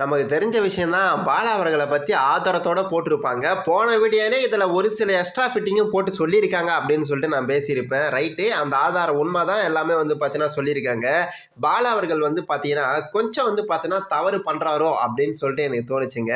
நமக்கு தெரிஞ்ச விஷயம்தான் பாலா அவர்களை பற்றி ஆதாரத்தோடு போட்டிருப்பாங்க. போன வீடியோலே இதில் ஒரு சில எக்ஸ்ட்ரா ஃபிட்டிங்கும் போட்டு சொல்லியிருக்காங்க அப்படின்னு சொல்லிட்டு நான் பேசியிருப்பேன். ரைட்டு அந்த ஆதாரம் உண்மை தான் எல்லாமே வந்து பார்த்தீங்கன்னா சொல்லியிருக்காங்க. பாலா அவர்கள் வந்து பார்த்தீங்கன்னா கொஞ்சம் வந்து பார்த்தீங்கன்னா தவறு பண்ணுறாரோ அப்படின்னு சொல்லிட்டு எனக்கு தோணுச்சுங்க.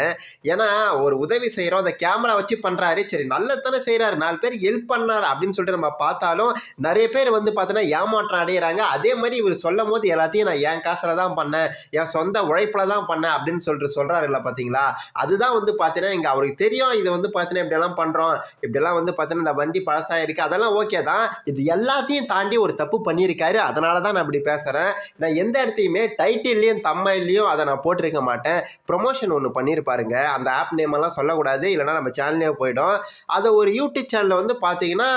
ஏன்னா ஒரு உதவி செய்கிறோம் அந்த கேமரா வச்சு பண்ணுறாரு சரி நல்லதானே செய்கிறாரு நாலு பேர் ஹெல்ப் பண்ணார் அப்படின்னு சொல்லிட்டு நம்ம பார்த்தாலும் நிறைய பேர் வந்து பார்த்தீங்கன்னா ஏமாற்றம் அடைகிறாங்க அதே மாதிரி இவர் சொல்லும் போது எல்லாத்தையும் நான் என் காசில் தான் பண்ணேன். என் சொந்த உழைப்பில் தான் பண்ணேன் அப்படின்னு அப்படின்னு சொல்லிட்டு சொல்கிறாருல்ல பார்த்தீங்களா அதுதான் வந்து பார்த்தீங்கன்னா இங்கே அவருக்கு தெரியும். இது வந்து பார்த்தீங்கன்னா இப்படியெல்லாம் பண்ணுறோம் இப்படியெல்லாம் வந்து பார்த்தீங்கன்னா இந்த வண்டி பழசாயிருக்கு. அதெல்லாம் ஓகே தான். இது எல்லாத்தையும் தாண்டி ஒரு தப்பு பண்ணியிருக்காரு. அதனால தான் நான் இப்படி பேசுகிறேன் நான் எந்த இடத்தையுமே டைட்டில்லையும் தம்மையிலையும் அதை நான் போட்டிருக்க மாட்டேன். ப்ரொமோஷன் ஒன்று பண்ணியிருப்பாருங்க. அந்த ஆப் நேம் எல்லாம் சொல்லக்கூடாது. இல்லைன்னா நம்ம சேனலே போயிடும். அதை ஒரு யூடியூப் சேனலில் வந்து பார்த்தீங்கன்னா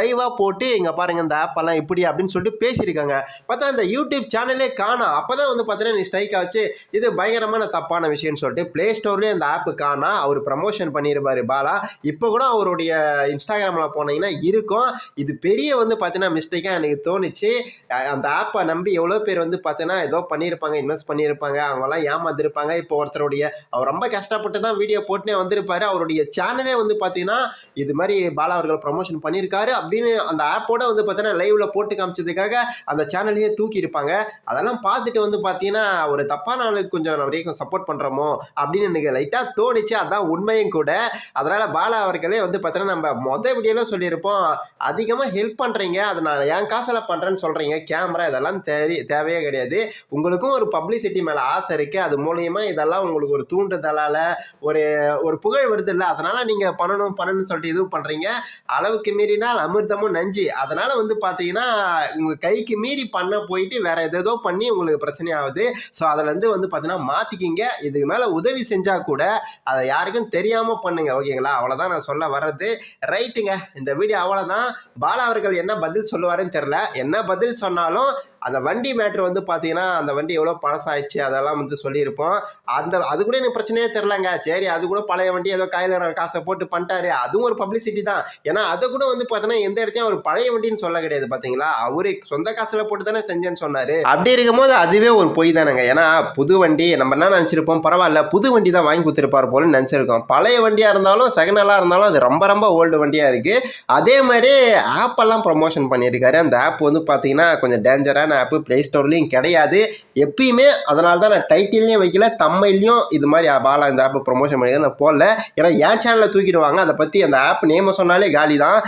லைவாக போட்டு இங்கே பாருங்கள் இந்த ஆப்பெல்லாம் இப்படி அப்படின்னு சொல்லிட்டு பேசியிருக்காங்க. பார்த்தா அந்த யூடியூப் சேனலே காணோம். அப்போ தான் வந்து பார்த்தீங்கன்னா நீ ஸ்ட்ரைக் ஆச்சு. இது பயங்கரமான தப்பான விஷயம்னு சொல்லிட்டு ப்ளே ஸ்டோர்லேயே அந்த ஆப்பு காணா அவர் ப்ரமோஷன் பண்ணியிருப்பார் பாலா. இப்போ கூட அவருடைய இன்ஸ்டாகிராமில் போனீங்கன்னா இருக்கும். இது பெரிய வந்து பார்த்தீங்கன்னா மிஸ்டேக்காக எனக்கு தோணுச்சு. அந்த ஆப்பை நம்பி எவ்வளோ பேர் வந்து பார்த்தீங்கன்னா ஏதோ பண்ணியிருப்பாங்க இன்வெஸ்ட் பண்ணியிருப்பாங்க அவங்கெல்லாம் ஏமாந்துருப்பாங்க. இப்போ ஒருத்தருடைய அவர் ரொம்ப கஷ்டப்பட்டு தான் வீடியோ போட்டுனே வந்திருப்பாரு. அவருடைய சேனலே வந்து பார்த்தீங்கன்னா இது மாதிரி பாலா அவர்கள் ப்ரமோஷன் பண்ணியிருக்காரு அப்படின்னு அந்த ஆப்போட வந்து பார்த்தீங்கன்னா லைவ்ல போட்டு காமிச்சதுக்காக அந்த சேனல்லையே தூக்கி இருப்பாங்க அதெல்லாம் பார்த்துட்டு வந்து பார்த்தீங்கன்னா ஒரு தப்பான ஆளுக்கு கொஞ்சம் வரைக்கும் சப்போர்ட் சப்போர்ட் பண்ணுறோமோ அப்படின்னு எனக்கு லைட்டாக தோணுச்சு. அதான் உண்மையும் கூட. அதனால் பாலா அவர்களே வந்து பார்த்தீங்கன்னா நம்ம மொதல் வீடியோவில் சொல்லியிருப்போம். அதிகமாக ஹெல்ப் பண்ணுறீங்க அதை நான் என் காசில் பண்ணுறேன்னு சொல்கிறீங்க கேமரா இதெல்லாம் தேவை தேவையே கிடையாது. உங்களுக்கும் ஒரு பப்ளிசிட்டி மேலே ஆசை இருக்குது அது மூலயமா இதெல்லாம் உங்களுக்கு ஒரு தூண்டுதலால் ஒரு ஒரு புகழ் வருது இல்லை. அதனால் நீங்கள் பண்ணணும் பண்ணணும்னு சொல்லிட்டு இது பண்ணுறீங்க அளவுக்கு மீறினால் அமிர்தமும் நஞ்சு. அதனால் வந்து பார்த்தீங்கன்னா உங்கள் கைக்கு மீறி பண்ண போயிட்டு வேறு எதேதோ பண்ணி உங்களுக்கு பிரச்சனை ஆகுது. ஸோ அதுலேருந்து வந்து பார்த்தீங்கன்னா மாற்றிக்கிங்க இதுக்கு மேலே உதவி செஞ்சால் கூட அதை யாருக்கும் தெரியாமல் பண்ணுங்க. ஓகேங்களா? அவ்வளோதான் நான் சொல்ல வர்றது. ரைட்டுங்க இந்த வீடியோ அவ்வளோதான் பாலா அவர்கள் என்ன பதில் சொல்லுவாருன்னு தெரில என்ன பதில் சொன்னாலும் அந்த வண்டி மேட்ரு வந்து பார்த்தீங்கன்னா அந்த வண்டி எவ்வளோ பழசாயிடுச்சு அதெல்லாம் வந்து சொல்லியிருப்போம். அந்த அது கூட எனக்கு பிரச்சனையே தெரிலங்க சரி அது கூட பழைய வண்டி ஏதோ கையில் காசை போட்டு பண்ணிட்டாரு. அதுவும் ஒரு பப்ளிசிட்டி தான். ஏன்னா அதை கூட வந்து பார்த்தீங்கன்னா எந்த இடத்தையும் அவர் பழைய வண்டின்னு சொல்ல கிடையாது பார்த்தீங்களா அவரு சொந்த காசில் போட்டு தானே செஞ்சேன்னு சொன்னார். அப்படி இருக்கும்போது அதுவே ஒரு பொய் தானேங்க. ஏன்னா புது வண்டி நம்ம என்ன நினச்சிருப்போம்? பரவாயில்ல புது வண்டி தான் வாங்கி கொடுத்துருப்பார் போல நினச்சிருக்கோம். பழைய வண்டியாக இருந்தாலும் செகண்டலாக இருந்தாலும் அது ரொம்ப ரொம்ப ஓல்டு வண்டியாக இருக்குது அதே மாதிரி ஆப்பெல்லாம் ப்ரொமோஷன் பண்ணியிருக்காரு. அந்த ஆப் வந்து பார்த்தீங்கன்னா கொஞ்சம் டேஞ்சரான ஆப்பு ப்ளே ஸ்டோர்லேயும் கிடையாது. எப்பயுமே அதனால தான் நான் டைட்டில்லையும் வைக்கல தம்மையிலையும் இது மாதிரி பாலா இந்த ஆப்பை ப்ரொமோஷன் பண்ணி நான் போடல. ஏன்னா என் சேனலில் தூக்கிடுவாங்க அதை பற்றி அந்த ஆப் நேம சொன்னாலே காலி தான்.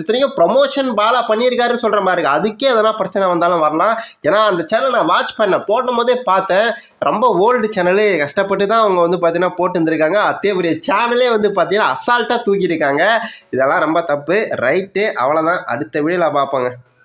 இத்தனைக்கும் ப்ரொமோஷன் பாலா பண்ணியிருக்காருன்னு சொல்கிற மாதிரி இருக்கு. அதுக்கே எதனா பிரச்சனை வந்தாலும் வரலாம். ஏன்னா அந்த சேனல் நான் வாட்ச் பண்ணேன் போடும் போதே பார்த்தேன் ரொம்ப ஓல்டு சேனலு கஷ்டப்பட்டு தான் அவங்க வந்து பார்த்தீங்கன்னா போட்டு இருந்திருக்காங்க அதே பெரிய சேனலே வந்து பார்த்தீங்கன்னா அசால்ட்டாக தூக்கியிருக்காங்க இதெல்லாம் ரொம்ப தப்பு. ரைட்டு அவ்வளோதான் அடுத்த வீடியோவில் பார்ப்போங்க.